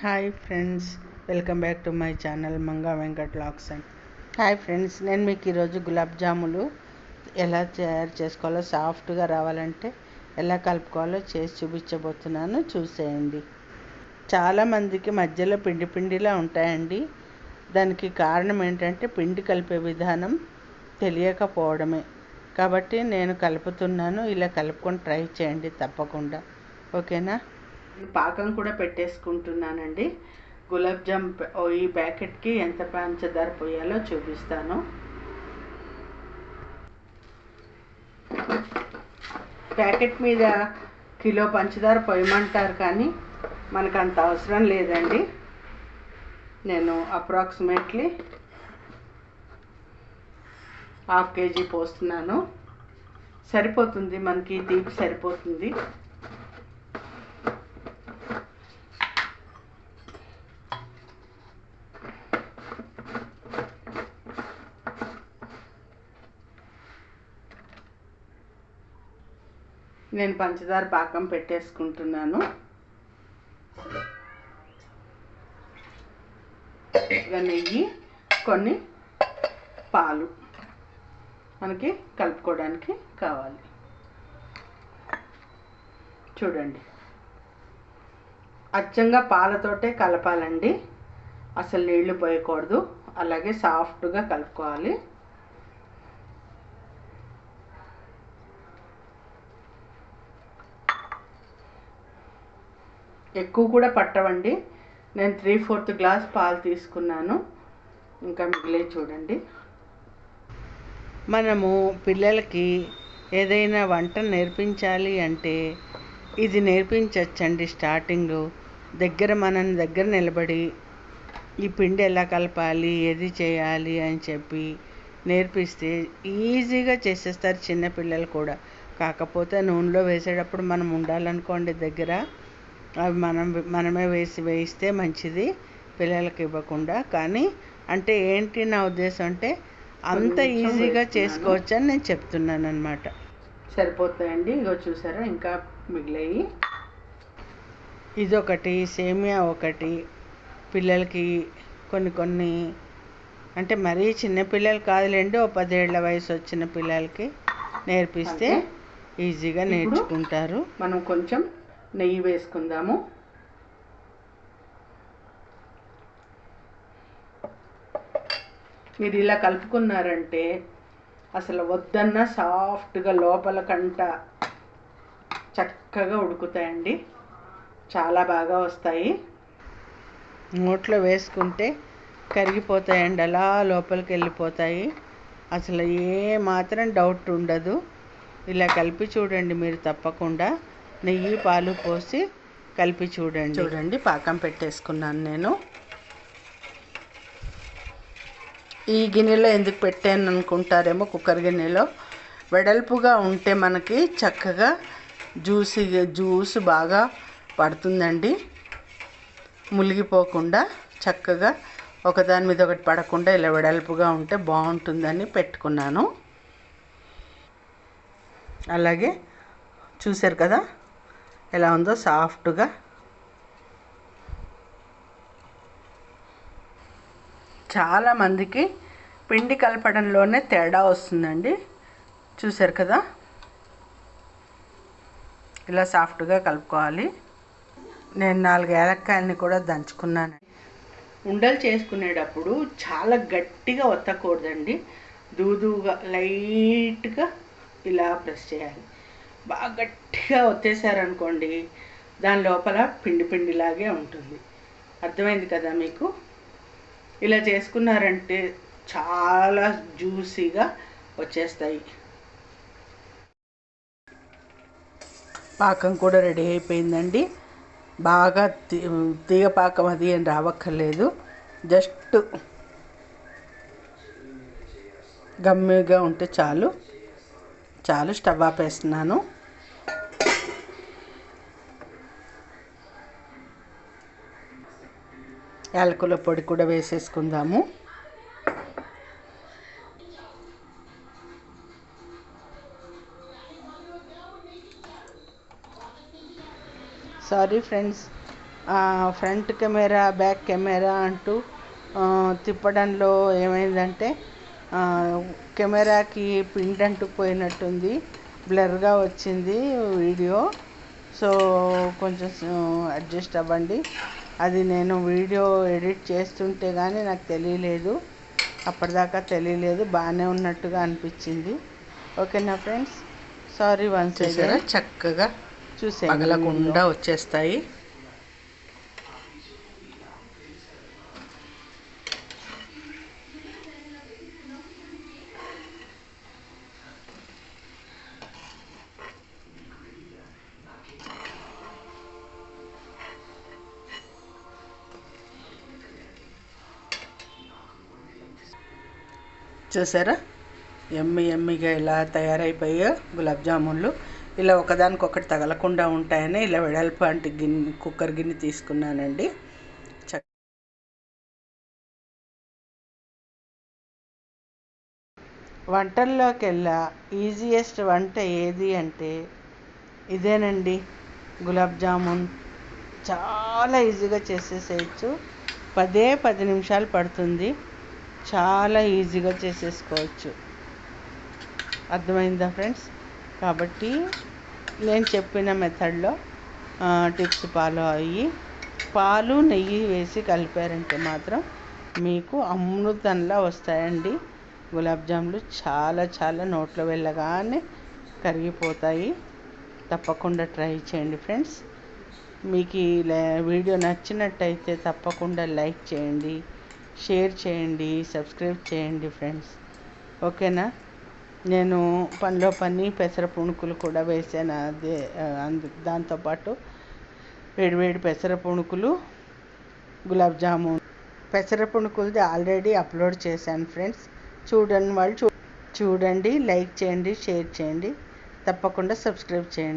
Hi friends welcome back to my channel Manga Venkat lakhs and hi friends నేను మీకు ఈరోజు గులాబ్ జాములు ఎలా తయారు చేసుకోవాలో సాఫ్ట్గా రావాలంటే ఎలా కలుపుకోవాలో చేసి చూపించబోతున్నాను చూసేయండి. చాలామందికి మధ్యలో పిండి పిండిలా ఉంటాయండి. దానికి కారణం ఏంటంటే పిండి కలిపే విధానం తెలియకపోవడమే. కాబట్టి నేను కలుపుతున్నాను ఇలా కలుపుకొని ట్రై చేయండి తప్పకుండా. ఓకేనా? పాకం కూడా పెట్టేసుకుంటున్నానండి. గులాబ్ జామ్ ఓ ఈ ప్యాకెట్కి ఎంత పంచదార పోయాలో చూపిస్తాను. ప్యాకెట్ మీద కిలో పంచదార పోయమంటారు కానీ మనకు అంత అవసరం లేదండి. నేను అప్రాక్సిమేట్లీ హాఫ్ కేజీ పోస్తున్నాను. సరిపోతుంది మనకి తీపి సరిపోతుంది. నేను పంచదార పాకం పెట్టేసుకుంటున్నాను. నెయ్యి కొన్ని పాలు మనకి కలుపుకోవడానికి కావాలి. చూడండి. అచ్చంగా పాలతోటే కలపాలండి. అసలు నీళ్ళు పోయకూడదు. అలాగే సాఫ్ట్గా కలుపుకోవాలి. ఎక్కువ కూడా పట్టవండి. నేను త్రీ ఫోర్త్ గ్లాస్ పాలు తీసుకున్నాను. ఇంకా మిగిలే చూడండి. మనము పిల్లలకి ఏదైనా వంట నేర్పించాలి అంటే ఇది నేర్పించవచ్చండి స్టార్టింగ్ దగ్గర మనం దగ్గర నిలబడి ఈ పిండి ఎలా కలపాలి ఏది చేయాలి అని చెప్పి నేర్పిస్తే ఈజీగా చేసేస్తారు చిన్నపిల్లలు కూడా. కాకపోతే నూనెలో వేసేటప్పుడు మనం ఉండాలనుకోండి దగ్గర అవి మనం మనమే వేసి వేయిస్తే మంచిది పిల్లలకి ఇవ్వకుండా. కానీ అంటే ఏంటి నా ఉద్దేశం అంటే అంత ఈజీగా చేసుకోవచ్చు అని నేను చెప్తున్నాను అనమాట సరిపోతాయండి? ఇగో చూసారా? ఇంకా మిగిలాయి. ఇదొకటి సేమియా ఒకటి. పిల్లలకి కొన్ని కొన్ని అంటే మరీ చిన్న పిల్లలు కాదులేండి ఓ పదేళ్ళ వయసు వచ్చిన పిల్లలకి నేర్పిస్తే ఈజీగా నేర్చుకుంటారు. మనం కొంచెం నెయ్యి వేసుకుందాము. మీరు ఇలా కలుపుకున్నారంటే అసలు వద్దన్న సాఫ్ట్గా లోపల కంట చక్కగా ఉడుకుతాయండి. చాలా బాగా వస్తాయి. నోట్లో వేసుకుంటే కరిగిపోతాయండి. అలా లోపలికి వెళ్ళిపోతాయి. అసలు ఏ మాత్రం డౌట్ ఉండదు. ఇలా కలిపి చూడండి మీరు తప్పకుండా. నెయ్యి పాలు పోసి కలిపి చూడండి. చూడండి పాకం పెట్టేసుకున్నాను నేను. ఈ గిన్నెలో ఎందుకు పెట్టాను అనుకుంటారేమో కుక్కర్ గిన్నెలో. వెడల్పుగా ఉంటే మనకి చక్కగా జ్యూస్ జ్యూస్ బాగా పడుతుందండి. ములిగిపోకుండా చక్కగా ఒకదాని మీద ఒకటి పడకుండా ఇలా వెడల్పుగా ఉంటే బాగుంటుందని పెట్టుకున్నాను. అలాగే చూశారు కదా? ఎలా ఉందో సాఫ్ట్గా. చాలా మందికి పిండి కలపడంలోనే తేడా వస్తుందండి. చూసారు కదా? ఇలా సాఫ్ట్గా కలుపుకోవాలి. నేను నాలుగు ఏలక్కాయలని కూడా దంచుకున్నాను. ఉండలు చేసుకునేటప్పుడు చాలా గట్టిగా ఒత్తకూడదండి. దూదుగా లైట్గా ఇలా ప్రెస్ చేయాలి. బాగా గట్టిగా ఒత్తేసారనుకోండి దాని లోపల పిండి పిండిలాగే ఉంటుంది. అర్థమైంది కదా మీకు? ఇలా చేసుకున్నారంటే చాలా జ్యూసీగా వచ్చేస్తాయి. పాకం కూడా రెడీ అయిపోయిందండి. బాగా తీ తీగ పాకం అది ఏం రావక్కర్లేదు. జస్ట్ గమ్మిగా ఉంటే చాలు. చాలు స్టవ్ ఆపేస్తున్నాను. యాలకుల పొడి కూడా వేసేసుకుందాము. Sorry friends front camera back camera అంటూ తిప్పడంలో ఏమైందంటే కెమెరాకి పిండి అంటుకుపోయినట్టుంది బ్లర్గా వచ్చింది వీడియో. సో కొంచెం అడ్జస్ట్ అవ్వండి. అది నేను వీడియో ఎడిట్ చేస్తుంటే కానీ నాకు తెలియలేదు. అప్పటిదాకా తెలియలేదు. బాగానే ఉన్నట్టుగా అనిపించింది. ఓకేనా ఫ్రెండ్స్? సారీ వన్స్ చక్కగా చూసే పగలకుండా వచ్చేస్తాయి. చూసారా? ఎమ్మి ఎమ్మిగా ఇలా తయారైపోయా గులాబ్ జామున్లు. ఇలా ఒకదానికొకటి తగలకుండా ఉంటాయని ఇలా వెడల్పాంటి గిన్నె కుక్కర్ గిన్నె తీసుకున్నానండి. వంటల్లోకెల్లా ఈజియెస్ట్ వంట ఏది అంటే ఇదేనండి. గులాబ్ జామున్. చాలా ఈజీగా చేసేసేయచ్చు. పదే పది నిమిషాలు పడుతుంది. చాలా ఈజీగా చేసేసుకోవచ్చు. అర్థమైందా ఫ్రెండ్స్? కాబట్టి నేను చెప్పిన మెథడ్లో టిప్స్ ఫాలో అయ్యి పాలు నెయ్యి వేసి కలిపారంటే మాత్రం మీకు అమృతంలా వస్తాయండి. గులాబ్ జాములు చాలా చాలా నోట్లో వెళ్ళగానే కరిగిపోతాయి. తప్పకుండా ట్రై చేయండి ఫ్రెండ్స్. మీకు ఈ వీడియో నచ్చినట్టయితే తప్పకుండా లైక్ చేయండి. షేర్ చేయండి సబ్స్క్రైబ్ చేయండి ఫ్రెండ్స్. ఓకేనా? నేను పనిలో పని పెసర పుణుకులు కూడా వేసాను. అదే అందు దాంతోపాటు వేడివేడి పెసర పుణుకులు గులాబ్ జామున్. పెసర పుణుకులది ఆల్రెడీ అప్లోడ్ చేశాను ఫ్రెండ్స్. చూడండి వాళ్ళు చూ చూడండి లైక్ చేయండి షేర్ చేయండి. తప్పకుండా సబ్స్క్రైబ్ చేయండి.